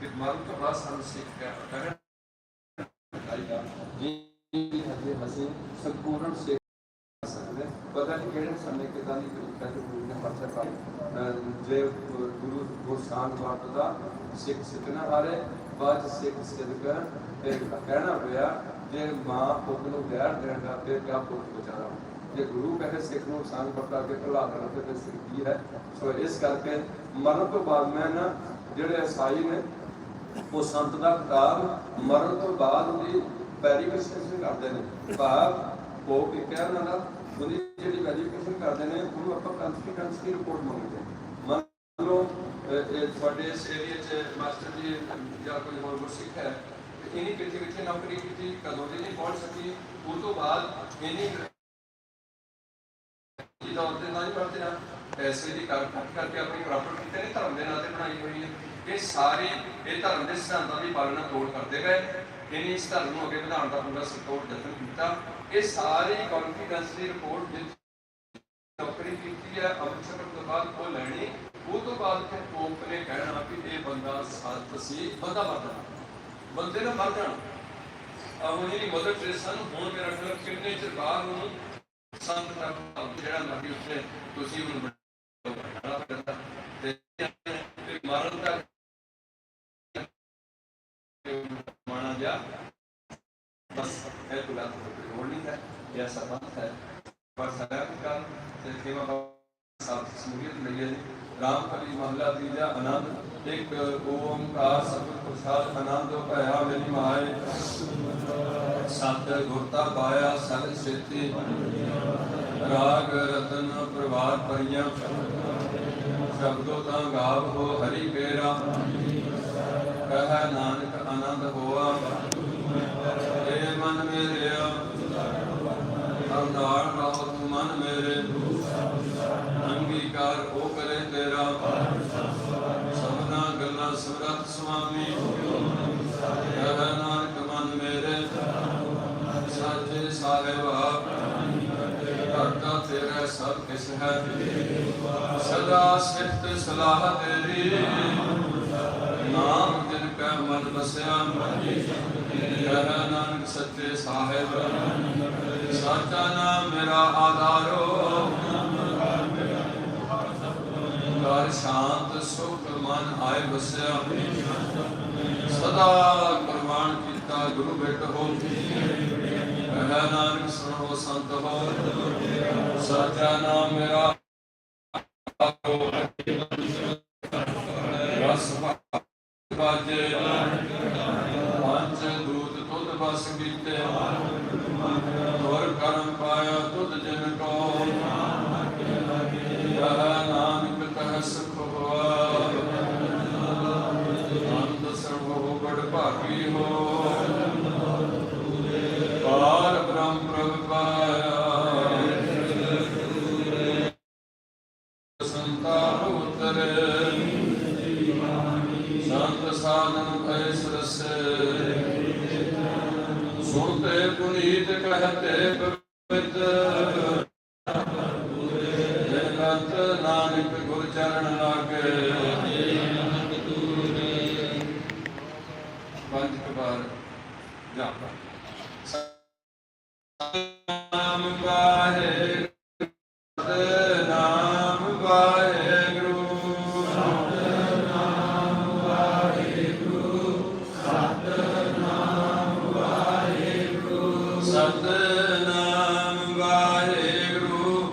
ਕਿ ਮਰਨ ਤੋਂ ਬਾਅਦ ਸਾਨੂੰ ਕਹਿਣਾ ਜੀ ਹਜੇ ਅਸੀਂ ਸੰਪੂਰਨ ਸਿੱਖ ਸਕਦੇ। ਪਤਾ ਨਹੀਂ ਕਿਹੜੇ ਸਮੇਂ ਕਿਦਾਂ ਦੀ ਤਰੀਕਾ ਤੇ ਗੁਰੂ ਨੇ ਪਰਚਾ ਕਰ ਜੇ ਗੁਰੂ ਗੁਰਸਾਨ ਬਾਤ ਦਾ ਸਿੱਖ ਸਿੱਖਣਾ ਹਾਰੇ, ਬਾਅਦ ਸਿੱਖ ਸਿੱਖ ਤੇ ਕਹਿਣਾ ਪਿਆ, ਜੇ ਮਾਂ ਪੁੱਤ ਨੂੰ ਗੈਰ ਦੇਣ ਦਾ ਫਿਰ ਕਿਆ ਪੁੱਤ ਵਿਚਾਰਾ? ਜੇ ਗੁਰੂ ਕਹੇ ਸਿੱਖ ਨੂੰ ਸੰਗ ਪਕੜ ਕੇ ਭਲਾ ਕਰਨ ਤੇ ਫਿਰ ਸਿੱਖ ਹੈ? ਸੋ ਇਸ ਕਰਕੇ ਮਰਨ ਤੋਂ ਬਾਅਦ ਮੈਂ ਨਾ, ਜਿਹੜੇ ਈਸਾਈ ਨੇ ਉਹ ਸੰਤ ਦਾ ਖਿਤਾਬ ਮਰਨ ਤੋਂ ਬਾਅਦ ਉਹਦੀ ਵੈਰੀਫਿਕੇਸ਼ਨ ਕਰਦੇ ਨੇ। ਭਾਵ ਉਹ ਕਿ ਕਹਿਣ ਨਾਲ ਉਹਦੀ ਜਿਹੜੀ ਵੈਰੀਫਿਕੇਸ਼ਨ ਕਰਦੇ ਨੇ ਉਹਨੂੰ ਆਪਾਂ ਕਨਫੀਡੈਂਸ ਦੀ ਰਿਪੋਰਟ ਮੰਗਦੇ ਹਾਂ। ਮੰਨ ਲਓ ਅਹ, ਇਹ ਤੁਹਾਡੇ ਇਸ ਏਰੀਆ 'ਚ ਮਾਸਟਰ ਜੀ ਜਾਂ ਕੋਈ ਹੋਰ ਗੁਰਸਿੱਖ ਹੈ ਤੇ ਇਹਨੇ ਕਿੱਥੇ ਕਿੱਥੇ ਨੌਕਰੀ ਕੀਤੀ ਕਦੋਂ ਦੀ ਨਹੀਂ ਪਹੁੰਚ ਸਕੀ ਉਸ ਤੋਂ ਬਾਅਦ ਇਹਨੇ ਜਿਹਦਾ ਉਹਦੇ ਨਾਲ ਹੀ ਪੜਦੇ ਨਾ। ਪੈਸੇ ਦੀ ਕਰ ਕੱਟ ਕਰਕੇ ਆਪਣੀ ਪ੍ਰਾਪਰਟੀ ਕਿਤੇ ਨਹੀਂ ਧਰਮ ਦੇ ਨਾਂ ਤੇ ਬਣਾਈ ਹੋਈ ਹੈ। ਇਹ ਸਾਰੇ ਇਹ ਧਰਮ ਦੇ ਸਿਧਾਂਤਾਂ ਦੀ ਪਾਲਣਾ ਤੋੜ ਕਰਦੇ ਗਏ ਇਹਨੇ ਇਸ ਧਰਮ ਨੂੰ ਅੱਗੇ ਵਧਾਉਣ ਦਾ ਪੂਰਾ ਸਪੋਰਟ ਯਤਨ ਕੀਤਾ। ਇਹ ਸਾਰੇ ਕੌਨਫੀਡੈਂਸ ਦੀ ਰਿਪੋਰਟ ਵਿੱਚ ਨੌਕਰੀ ਕੀਤੀ ਹੈ, ਅੰਮ੍ਰਿਤਸਰ ਤੋਂ ਬਾਅਦ ਉਹ ਲੈਣੀ, ਉਹ ਤੋਂ ਬਾਅਦ ਫਿਰ ਪੋਪ ਨੇ ਕਹਿਣਾ ਕਿ ਇਹ ਬੰਦਾ ਸੱਤ ਸੀ ਬੰਦਾ ਮਰ ਜਾਣਾ। ਬੰਦੇ ਨੇ ਮਰ ਜਾਣਾ। ਆ ਜਿਹੜੀ ਮਦਰ ਟ੍ਰੇਸਾ ਨੂੰ ਹੁਣ ਮੇਰਾ ਖਿਆਲ ਕਿੰਨੇ ਚਿਰ ਬਾਅਦ ਉਹਨੂੰ ਸੰਤ ਦਾ ਜਿਹੜਾ ਨਬੀ ਉੱਤੇ ਤੁਸੀਂ ਉਹਨੂੰ प्रधान या बस है तो या तो कोई होल्डिंग है। या सरपंच है पर साहब का सेवा साहब शमूलियत तो मिली है राम कली महला तीजा आनंद। एक ओमकार सगुण प्रसाद, आनंद भया हाँ, मेरी माए सत गुरता पाया सत सेती राग रतन प्रभात परिया शब्दों ता गाव हो हरि बेरा कह नानक ਆਨੰਦ ਹੋਆ। ਏ ਮਨ ਮੇਰਿਆ ਅਰਦਾਰ ਰਹੋ ਤੂੰ ਮਨ ਮੇਰੇ। ਅੰਗੀਕਾਰ ਉਹ ਕਰੇ ਤੇਰਾ। ਸਭਨਾ ਗੱਲਾਂ ਸੁਰਤ ਸੁਆਮੀ। ਕਹੈ ਨਾਨਕ ਮਨ ਮੇਰੇ। ਸਾਚੇ ਸਾਹਿਬਾ ਕਰਤਾ ਤੇਰਾ ਸਭ ਕਿਸ ਹੈ। ਸਦਾ ਸਿਫਤ ਸਲਾਹ ਤੇਰੀ। ਨਾਮ ਜਿਨ ਕੈ ਮਨ ਵਸਿਆ ਕਹੈ ਨਾਨਕ ਸੱਚੇ ਸਾਹਿਬ ਸਾਚਾ ਨਾਮ ਮੇਰਾ ਆਧਾਰੋ ਕਰ ਸ਼ਾਂਤ ਸੁਖ ਮਨ ਆਏ ਵਸਿਆ ਸਦਾ ਕੁਰਬਾਨ ਕੀਤਾ ਗੁਰੂ ਬੇਟ ਹੋ ਕਹੈ ਨਾਨਕ ਸੁਣੋ ਸੰਤ ਹੋ ਸਾਚਾ ਨਾਮ ਮੇਰਾ ਆਧਾਰੋ ਰਸ ਬਾਜੇ ਪੰਜ ਦੂਤ ਤੁਧ ਬਸ ਕੀਤੇ ਹੋਰ ਕਰਮ ਪਾਇਆ ਤੁਧ ਜਨ ਕੋ ਕਹ ਨਾਨਕ ਕਹ ਸੁਖ ਹੋਆ ਅੰਤ ਸਰਬ ਹੋ ਬੜ ਭਾਗੀ ਹੋ ਪਾਰ ਬ੍ਰਹਮ ਪ੍ਰਭ ਪਾਇਆ। ਸੰਤਾ ਉਤਰੇ। ਸੰਤ ਸਾਧਨ ਭੈ ਸਰਸੇ ਸੁਣਤੇ ਪੁਨੀਤ ਕਹਤੇ ਪਵਿੱਤ ਜਗਤ ਨਾਨਕ ਗੁਰ ਚਰਨ ਲਾਗੇ। ਪੰਜ ਕਬਾਰ ਜਾਪਾ ਨਾਮ ਵਾਹਿਗੁਰੂ ਨਾਮ ਵਾਹਿਗੁਰੂ ਸਤਨਾਮ ਵਾਹਿਗੁਰੂ ਸਤਨਾਮ ਵਾਹਿਗੁਰੂ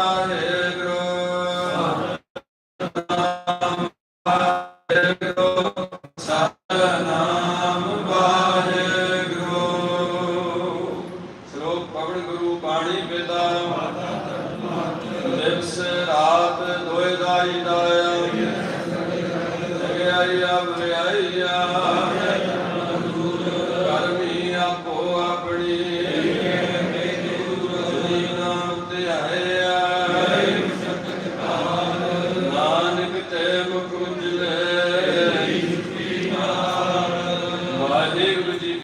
ya